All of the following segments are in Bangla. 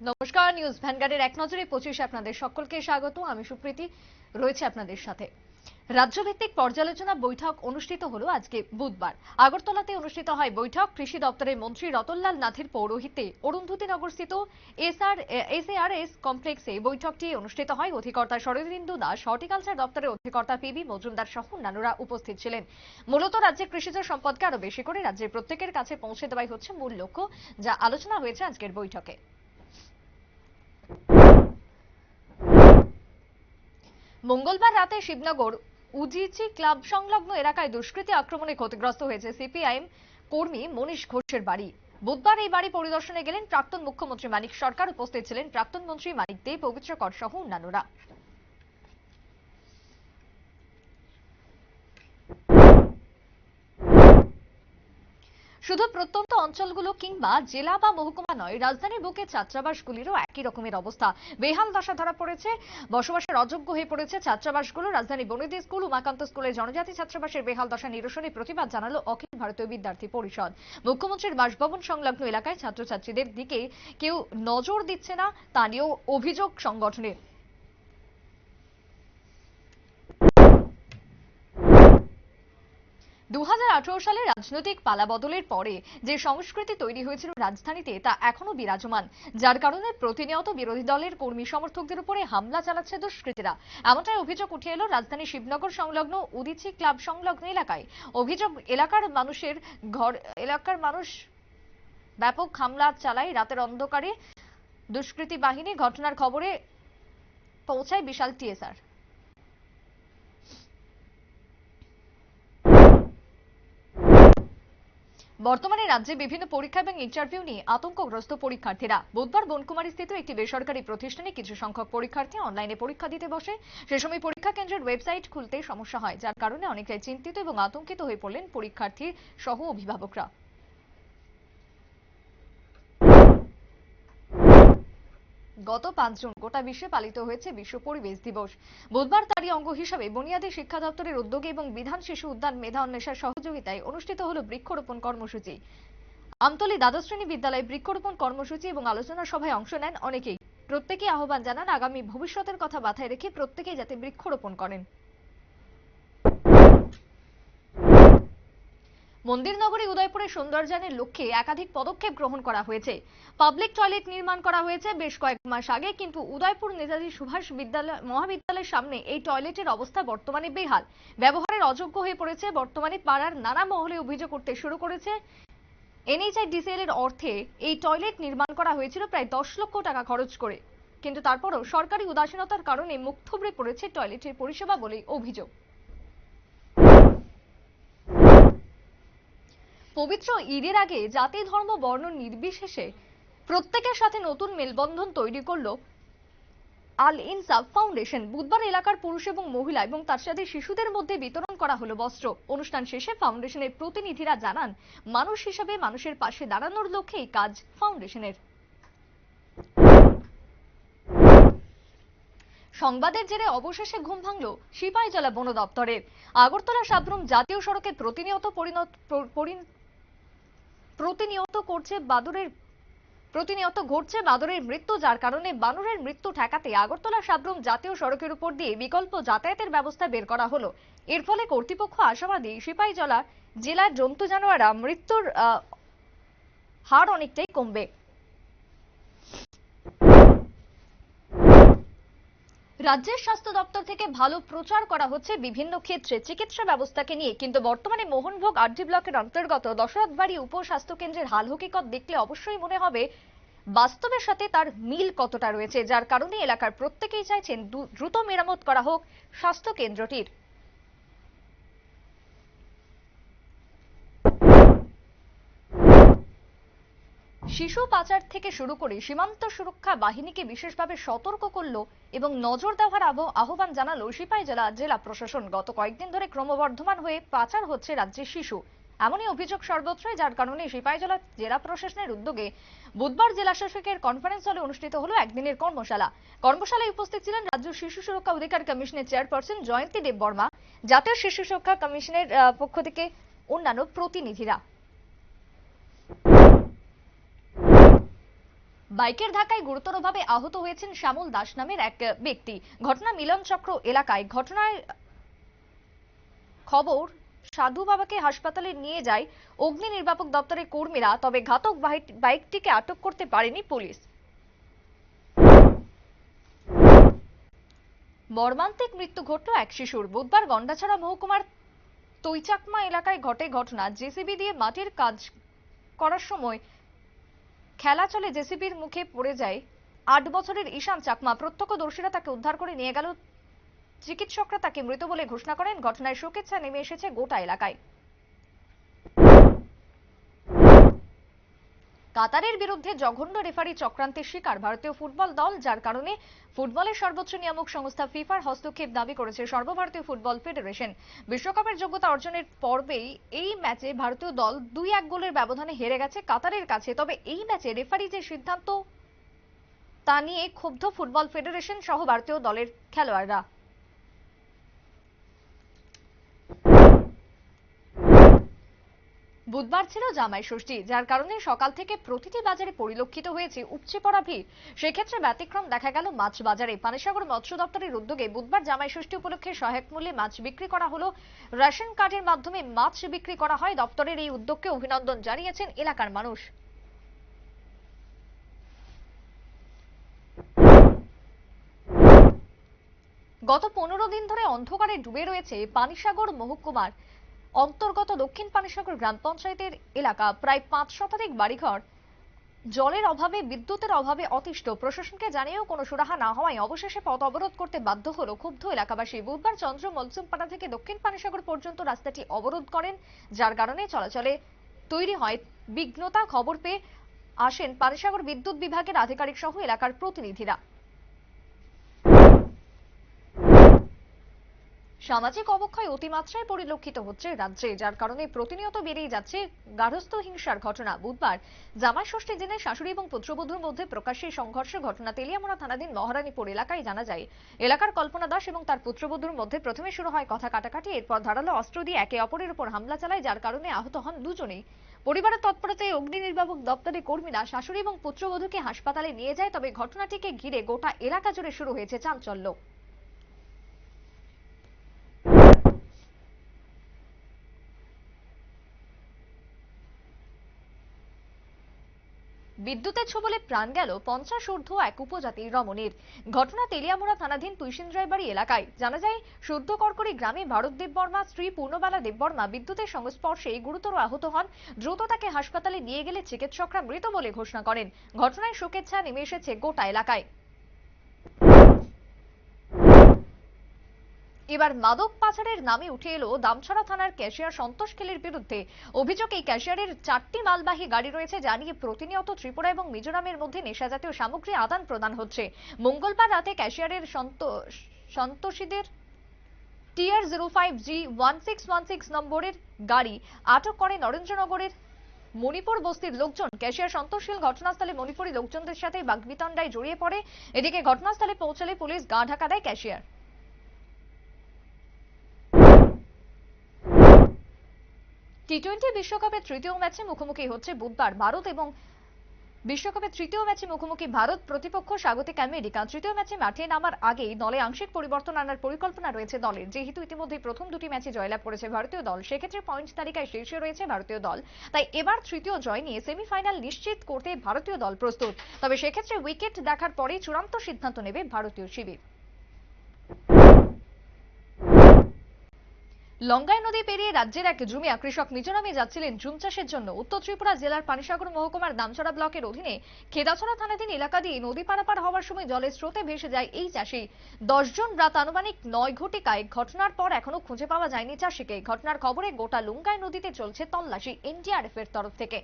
নমস্কার, নিউজ ভ্যানগার্ডের এক নজরে পঁচিশে আপনাদের সকলকে স্বাগত। আমি সুপ্রীতি, রয়েছে আপনাদের সাথে। রাজ্যভিত্তিক পর্যালোচনা বৈঠক অনুষ্ঠিত হলো আজকে বুধবার। আগরতলাতে অনুষ্ঠিত হয় বৈঠক। কৃষি দপ্তরের মন্ত্রী রতনলাল নাথের পৌরোহিত্যে অরুন্ধতিনগর স্থিত এসআর, এসএআরএস কমপ্লেক্সে বৈঠকটি অনুষ্ঠিত হয়। অধিকর্তা শরদিন্দু দাস, হর্টিকালচার দপ্তরের অধিকর্তা পিবি মজুমদার সহ অন্যান্যরা উপস্থিত ছিলেন। মূলত রাজ্যের কৃষিজ সম্পদকে আরও বেশি করে রাজ্যের প্রত্যেকের কাছে পৌঁছে দেওয়াই হচ্ছে মূল লক্ষ্য, যা আলোচনা হয়েছে আজকের বৈঠকে। মঙ্গলবার রাতে শিবনগর উজিচি ক্লাব সংলগ্ন এলাকায় দুষ্কৃতী আক্রমণে ক্ষতিগ্রস্ত হয়েছে সিপিআইএম কর্মী মনীষ ঘোষের বাড়ি। বুধবার এই বাড়ি পরিদর্শনে গেলেন প্রাক্তন মুখ্যমন্ত্রী মানিক সরকার। উপস্থিত ছিলেন প্রাক্তন মন্ত্রী মানিক দে পবিত্র কর সহ অন্যান্যরা। শুধু প্রত্যন্ত অঞ্চলগুলো কিংবা জেলা বা মহকুমা নয়, রাজধানীর বুকে ছাত্রাবাসগুলিরও একই রকমের অবস্থা। বেহাল দশা ধরা পড়েছে, বসবাসের অযোগ্য হয়ে পড়েছে ছাত্রাবাসগুলো রাজধানী বনিদি স্কুল, উমাকান্ত স্কুলের জনজাতি ছাত্রাবাসের বেহাল দশা নিরসনে প্রতিবাদ জানালো অখিল ভারতীয় বিদ্যার্থী পরিষদ। মুখ্যমন্ত্রীর বাসভবন সংলগ্ন এলাকায় ছাত্রছাত্রীদের দিকে কেউ নজর দিচ্ছে না, তা নিয়েও অভিযোগ সংগঠনের। দুহাজার আঠেরো সালে রাজনৈতিক পালাবদলের পরে যে সংস্কৃতি তৈরি হয়েছিল রাজধানীতে তা এখনও বিরাজমান। যার কারণে প্রতিনিয়ত বিরোধী দলের কর্মী সমর্থকদের উপরে হামলা চালাচ্ছে দুষ্কৃতীরা। এমনটাই অভিযোগ উঠে এলো রাজধানী শিবনগর সংলগ্ন উদিচি ক্লাব সংলগ্ন এলাকায়। অভিযোগ, এলাকার মানুষের ঘর, এলাকার মানুষ ব্যাপক হামলা চালায় রাতের অন্ধকারে দুষ্কৃতী বাহিনী। ঘটনার খবরে পৌঁছায় বিশাল টিএসআর বর্তমানে রাজ্যে বিভিন্ন পরীক্ষা এবং ইন্টারভিউ নিয়ে আতঙ্কগ্রস্ত পরীক্ষার্থীরা। বুধবার বনকুমারী স্থিত একটি বেসরকারি প্রতিষ্ঠানে কিছু সংখ্যক পরীক্ষার্থী অনলাইনে পরীক্ষা দিতে বসে। সে সময় পরীক্ষা কেন্দ্রের ওয়েবসাইট খুলতে সমস্যা হয়, যার কারণে অনেকে চিন্তিত এবং আতঙ্কিত হয়ে পড়লেন পরীক্ষার্থী সহ অভিভাবকরা গত পাঁচ জুন গোটা বিশ্বে পালিত হয়েছে বিশ্ব পরিবেশ দিবস। বুধবার তারই অঙ্গ হিসাবে বুনিয়াদী শিক্ষা দপ্তরের উদ্যোগে এবং বিধান শিশু উদ্যান মেধা অন্বেষার সহযোগিতায় অনুষ্ঠিত হল বৃক্ষরোপণ কর্মসূচি। আমতলী দ্বাদশ শ্রেণি বিদ্যালয়ে বৃক্ষরোপণ কর্মসূচি এবং আলোচনা সভায় অংশ নেন অনেকেই। প্রত্যেকে আহ্বান জানান, আগামী ভবিষ্যতের কথা মাথায় রেখে প্রত্যেকেই যাতে বৃক্ষরোপণ করেন। মন্দিরনগরী উদয়পুরের সৌন্দর্যায়নের লক্ষ্যে একাধিক পদক্ষেপ গ্রহণ করা হয়েছে। পাবলিক টয়লেট নির্মাণ করা হয়েছে বেশ কয়েক মাস আগে, কিন্তু উদয়পুর নেতাজি সুভাষ বিদ্যালয় মহাবিদ্যালয়ের সামনে এই টয়লেটের অবস্থা বর্তমানে বেহাল। ব্যবহারের অযোগ্য হয়ে পড়েছে, বর্তমানে পাড়ার নানা মহলে অভিযোগ করতে শুরু করেছে। এনএইচআই ডিসিএল এর অর্থে এই টয়লেট নির্মাণ করা হয়েছিল প্রায় দশ লক্ষ টাকা খরচ করে। কিন্তু তারপরও সরকারি উদাসীনতার কারণে মুখ থুবড়ে পড়েছে টয়লেটের পরিষেবা বলেই অভিযোগ। পবিত্র ঈদের আগে জাতি, ধর্ম, বর্ণ নির্বিশেষে প্রত্যেকের সাথে নতুন মেলবন্ধন তৈরি করল আল ইনসাফ ফাউন্ডেশন। বুধবার এলাকার পুরুষ এবং মহিলা এবং তার সাথে শিশুদের মধ্যে বিতরণ করা হলো বস্ত্র। অনুষ্ঠান শেষে ফাউন্ডেশনের প্রতিনিধিরা জানান, মানুষ হিসাবে মানুষের পাশে দাঁড়ানোর লক্ষ্যে এই কাজ ফাউন্ডেশনের। সংবাদের জেরে অবশেষে ঘুম ভাঙল সিপাহীজলা বন দপ্তরের আগরতলা সাবরুম জাতীয় সড়কে প্রতিনিয়ত পরিণত পরি- প্রতিনিয়ত করছে বাদুরের, প্রতিনিয়ত ঘটছে বাদরের মৃত্যু, যার কারণে বানরের মৃত্যু ঠেকাতে আগরতলা সাবরুম জাতীয় সড়কের উপর দিয়ে বিকল্প যাতায়াতের ব্যবস্থা বের করা হলো। এর ফলে কর্তৃপক্ষ আশাবাদী সিপাহীজলা জেলার জন্তু জানোয়াররা মৃত্যুর হার অনেকটাই কমবে। রাজ্যের স্বাস্থ্য দপ্তর থেকে ভালো প্রচার করা হচ্ছে বিভিন্ন ক্ষেত্রে চিকিৎসা ব্যবস্থাকে নিয়ে, কিন্তু বর্তমানে মোহনভোগ আরজি ব্লকের অন্তর্গত দশরথবাড়ি উপস্বাস্থ্য কেন্দ্রের হাল হকিকত দেখলে অবশ্যই মনে হবে বাস্তবের সাথে তার মিল কতটা রয়েছে, যার কারণে এলাকার প্রত্যেকেই চাইছেন দ্রুত মেরামত করা হোক স্বাস্থ্য কেন্দ্রটির। শিশু পাচার থেকে শুরু করে সীমান্ত সুরক্ষা বাহিনীকে বিশেষভাবে সতর্ক করল এবং নজর দেওয়ার আহ্বান জানালো সিপাই জেলা জেলা প্রশাসন। গত কয়েকদিন ধরে ক্রমবর্ধমান হয়ে পাচার হচ্ছে রাজ্যের শিশু। এমনই অভিযোগ সর্বত্রই, যার কারণে সিপাহী জেলা জেলা প্রশাসনের উদ্যোগে বুধবার জেলা শাসকের কনফারেন্স হলে অনুষ্ঠিত হলো একদিনের কর্মশালা। কর্মশালায় উপস্থিত ছিলেন রাজ্য শিশু সুরক্ষা অধিকার কমিশনের চেয়ারপারসন জয়ন্তী দেব বর্মা জাতীয় শিশু সুরক্ষা কমিশনের পক্ষ থেকে অন্যান্য প্রতিনিধিরা। বাইকের ধাক্কায় গুরুতরভাবে আহত হয়েছেন শ্যামল দাস নামের এক ব্যক্তি। ঘটনা মিলন চক্র এলাকায়। ঘটনায় খবর, সাধু বাবাকে হাসপাতালে নিয়ে যায় অগ্নি নির্বাপক দপ্তরের কর্মীরা, তবে ঘাতক বাইকটিকে আটক করতে পারেনি পুলিশ। মর্মান্তিক মৃত্যু ঘটল এক শিশুর। বুধবার গন্ডাছড়া মহকুমার তৈচাকমা এলাকায় ঘটে ঘটনা। জেসিবি দিয়ে মাটির কাজ করার সময় খেলা চলে জেসিবির মুখে পড়ে যায়। আট বছরের ঈশান চাকমা প্রত্যক্ষদর্শীরা তাকে উদ্ধার করে নিয়ে গেল। চিকিৎসকরা তাকে মৃত বলে ঘোষণা করেন। ঘটনায় শোকেচ্ছা নেমে এসেছে গোটা এলাকায়। কাতারের বিরুদ্ধে জঘন্য রেফারি চক্রান্তের শিকার ভারতীয় ফুটবল দল, যার কারণে ফুটবলের সর্বোচ্চ নিয়ামক সংস্থা ফিফার হস্তক্ষেপ দাবি করেছে সর্বভারতীয় ফুটবল ফেডারেশন। বিশ্বকাপের যোগ্যতা অর্জনের পর্বেই এই ম্যাচে ভারতীয় দল দুই এক গোলের ব্যবধানে হেরে গেছে কাতারের কাছে। তবে এই ম্যাচে রেফারি যে সিদ্ধান্ত, তা নিয়ে ক্ষুব্ধ ফুটবল ফেডারেশন সহ ভারতীয় দলের খেলোয়াড়রা। বুধবার ছিল জামাই ষষ্ঠী, যার কারণে সকাল থেকে প্রতিটি বাজারে পরিলক্ষিত হয়েছে উপচে পড়া ভিড়। সেক্ষেত্রে ব্যতিক্রম দেখা গেল মাছ বাজারে। পানিসাগর মৎস্য দপ্তরের উদ্যোগে বুধবার জামাই ষষ্ঠী উপলক্ষে সহায়ক মূল্যে মাছ বিক্রি করা হলো। রেশন কার্ডের মাধ্যমে মাছ বিক্রি করা হয়। দপ্তরের এই উদ্যোগকে অভিনন্দন জানিয়েছেন এলাকার মানুষ। গত পনেরো দিন ধরে অন্ধকারে ডুবে রয়েছে পানিসাগর মহকুমার। অন্তর্গত দক্ষিণ পানিসাগর গ্রাম পঞ্চায়েতের এলাকা প্রায় পাঁচ শতাধিক বাড়িঘর জলের অভাবে, বিদ্যুতের অভাবে অতিষ্ঠ। প্রশাসনকে জানিয়েও কোনো সুরাহা না হওয়ায় অবশেষে পথ অবরোধ করতে বাধ্য হলো ক্ষুব্ধ এলাকাবাসী। বুধবার চন্দ্র মলসুমপাড়া থেকে দক্ষিণ পানিসাগর পর্যন্ত রাস্তাটি অবরোধ করেন, যার কারণে চলাচলে তৈরি হয় বিঘ্নতা। খবর পেয়ে আসেন পানিসাগর বিদ্যুৎ বিভাগের আধিকারিক সহ এলাকার প্রতিনিধিরা। সামাজিক অবক্ষয় অতিমাত্রায় পরিলক্ষিত হচ্ছে রাজ্যে, যার কারণে প্রতিনিয়ত বেড়েই যাচ্ছে গার্হস্থ হিংসার ঘটনা। বুধবার জামাই ষষ্ঠীর দিনে শাশুড়ি এবং পুত্রবধূর মধ্যে প্রকাশ্যে সংঘর্ষের ঘটনা তেলিয়ামোড়া থানাধীন মহারানীপুর এলাকায় জানা যায়। এলাকার কল্পনা দাস এবং তার পুত্রবধূর মধ্যে প্রথমে শুরু হয় কথা কাটাকাটি, এরপর ধারালো অস্ত্র দিয়ে একে অপরের উপর হামলা চালায়, যার কারণে আহত হন দুজনেই। পরিবারের তৎপরতায় অগ্নি নির্বাপক দপ্তরের কর্মীরা শাশুড়ি এবং পুত্রবধূকে হাসপাতালে নিয়ে যায়, তবে ঘটনাটিকে ঘিরে গোটা এলাকা জুড়ে শুরু হয়েছে চাঞ্চল্য। বিদ্যুতের ছোবলে প্রাণ গেল পঞ্চাশ ঊর্ধ্ব এক উপজাতি রমণীর। ঘটনা তেলিয়ামোড়া থানাধীন তুইসিন্দ্রায় বাড়ি এলাকায়। জানা যায়, শুদ্ধ করকরি গ্রামে ভারত দেববর্মা স্ত্রী পূর্ণবালা দেববর্মা বিদ্যুতের সংস্পর্শে গুরুতর আহত হন। দ্রুত তাকে হাসপাতালে নিয়ে গেলে চিকিৎসকরা মৃত বলে ঘোষণা করেন। ঘটনায় শোকের ছায়া নেমে এসেছে গোটা এলাকায়। এবার মাদক পাচারের নামে উঠে এলো দামছড়া থানার ক্যাশিয়ার সন্তোষ খেলের বিরুদ্ধে। অভিযোগ, এই ক্যাশিয়ারের চারটি মালবাহী গাড়ি রয়েছে যা নিয়ে প্রতিনিয়ত ত্রিপুরা এবং মিজোরামের মধ্যে নেশাজাতীয় সামগ্রী আদান প্রদান হচ্ছে। মঙ্গলবার রাতে ক্যাশিয়ারের সন্তোষ, সন্তোষীদের TR zero five G one six one six নম্বরের গাড়ি আটক করে নরেন্দ্রনগরের মণিপুর বস্তির লোকজন। ক্যাশিয়ার সন্তোষশীল ঘটনাস্থলে মণিপুরী লোকজনদের সাথে বাগবিতণ্ডায় জড়িয়ে পড়ে। এদিকে ঘটনাস্থলে পৌঁছালে পুলিশ গা ঢাকা দেয় ক্যাশিয়ার। টি টোয়েন্টি বিশ্বকাপের তৃতীয় ম্যাচে মুখোমুখি হচ্ছে বুধবার ভারত এবং বিশ্বকাপের তৃতীয় ম্যাচে মুখোমুখি ভারত প্রতিপক্ষ স্বাগতিক আমেরিকা। তৃতীয় ম্যাচে মাঠে নামার আগেই দলে আংশিক পরিবর্তন আনার পরিকল্পনা রয়েছে দলের। যেহেতু ইতিমধ্যে প্রথম দুটি ম্যাচে জয়লাভ করেছে ভারতীয় দল, সেক্ষেত্রে পয়েন্ট তালিকায় শীর্ষে রয়েছে ভারতীয় দল। তাই এবার তৃতীয় জয় নিয়ে সেমিফাইনাল নিশ্চিত করতে ভারতীয় দল প্রস্তুত। তবে সেক্ষেত্রে উইকেট দেখার পরেই চূড়ান্ত সিদ্ধান্ত নেবে ভারতীয় শিবির। লঙ্গাই নদী পেরিয়ে রাজ্যের এক জুমিয়া কৃষক মিজোরামে যাচ্ছিলেন জুম চাষের জন্য। উত্তর ত্রিপুরা জেলার পানিসাগর মহকুমার দামছড়া ব্লকের অধীনে খেদাছড়া থানাধীন এলাকা দিয়ে নদী পারাপার হওয়ার সময় জলের স্রোতে ভেসে যায় এই চাষি। দশজন রাত আনুমানিক নয় ঘটিকায় ঘটনার পর এখনও খুঁজে পাওয়া যায়নি চাষিকে। ঘটনার খবরে গোটা লুঙ্গায় নদীতে চলছে তল্লাশি এনডিআরএফ এর তরফ থেকে।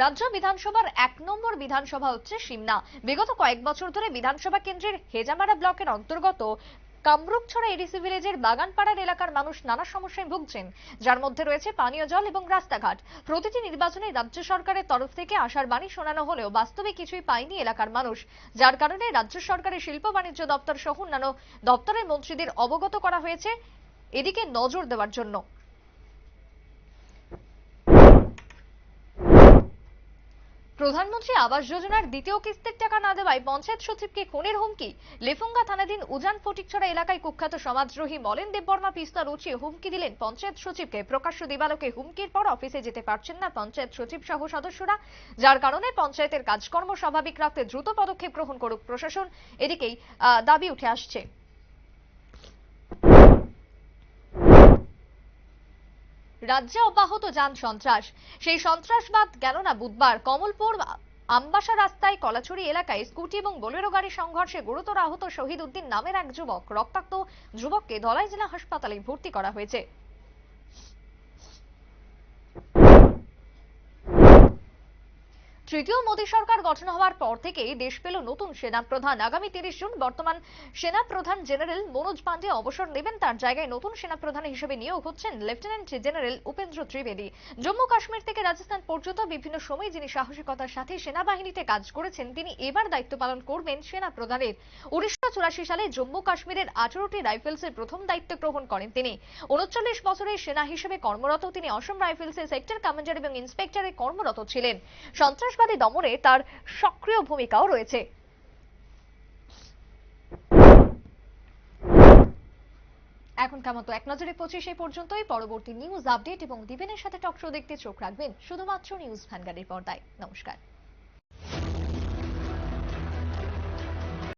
রাজ্য বিধানসভার এক নম্বর বিধানসভা হচ্ছে সিমনা। বিগত কয়েক বছর ধরে বিধানসভা কেন্দ্রের হেজামারা ব্লকের অন্তর্গত কামরূপছড়া এডিসি ভিলেজের বাগানপাড়ার এলাকার মানুষ নানা সমস্যায় ভুগছেন। যার মধ্যে রয়েছে পানীয় জল এবং রাস্তাঘাট। প্রতিটি নির্বাচনে রাজ্য সরকারের তরফ থেকে আশার বাণী শোনানো হলেও বাস্তবে কিছুই পায়নি এলাকার মানুষ। যার কারণে রাজ্য সরকারের শিল্প বাণিজ্য দপ্তর সহ অন্যান্য দপ্তরের মন্ত্রীদের অবগত করা হয়েছে। এদিকে নজর দেওয়ার জন্য। প্রধানমন্ত্রী আবাস যোজনার দ্বিতীয় কিস্তির টাকা না দেওয়ায় পঞ্চায়েত সচিবকে খুনের হুমকি। লেফুঙ্গা থানাধীন উজান ফটিকছড়া এলাকায় কুখ্যাত সমাজদ্রোহী মলেন দেববর্মা পিস্তল উঁচিয়ে হুমকি দিলেন পঞ্চায়েত সচিবকে। প্রকাশ্য দিবালোকে হুমকির পর অফিসে যেতে পারছেন না পঞ্চায়েত সচিব সহ সদস্যরা, যার কারণে পঞ্চায়েতের কাজকর্ম স্বাভাবিক রাখতে দ্রুত পদক্ষেপ গ্রহণ করুক প্রশাসন। এদিকেই দাবি উঠে আসছে। রাজ্যে অব্যাহত যান সন্ত্রাস। সেই সন্ত্রাসবাদ গেল না বুধবার কমলপুর আমবাসা রাস্তায় কলাছড়ি এলাকায় স্কুটি এবং বোলেরো গাড়ির সংঘর্ষে গুরুতর আহত শহীদ উদ্দিন নামের এক যুবক রক্তাক্ত যুবককে ধলাই জেলা হাসপাতালে ভর্তি করা হয়েছে। তৃতীয় মোদী সরকার গঠন হওয়ার পর থেকেই দেশ পেল নতুন সেনা প্রধান। আগামী তিরিশ জুন বর্তমান সেনা প্রধান জেনারেল মনোজ পান্ডে অবসর নেবেন। তার জায়গায় নতুন সেনা প্রধান হিসেবে নিয়োগ হচ্ছেন লেফটেন্যান্ট জেনারেল উপেন্দ্র ত্রিবেদী। জম্মু কাশ্মীর থেকে রাজস্থান পর্যন্ত বিভিন্ন সময় যিনি সাহসিকতার সাথে সেনাবাহিনীতে কাজ করেছেন, তিনি এবার দায়িত্ব পালন করবেন সেনা প্রধানের। উনিশশো চুরাশি সালে জম্মু কাশ্মীরের আঠারোটি রাইফেলসের প্রথম দায়িত্ব গ্রহণ করেন তিনি। উনচল্লিশ বছরের সেনা হিসেবে কর্মরত তিনি অসম রাইফেলসের সেক্টর কমান্ডার এবং ইন্সপেক্টরে কর্মরত ছিলেন। সন্ত্রাসবাদী দমনে তার সক্রিয় ভূমিকাও রয়েছে। এখনকার মতো এক নজরে পঁচিশে পর্যন্তই। পরবর্তী নিউজ আপডেট এবং দিবেনের সাথে টক শো দেখতে চোখ রাখবেন। শুধুমাত্র নিউজ ভ্যানগাড়ির পর্দায়। নমস্কার।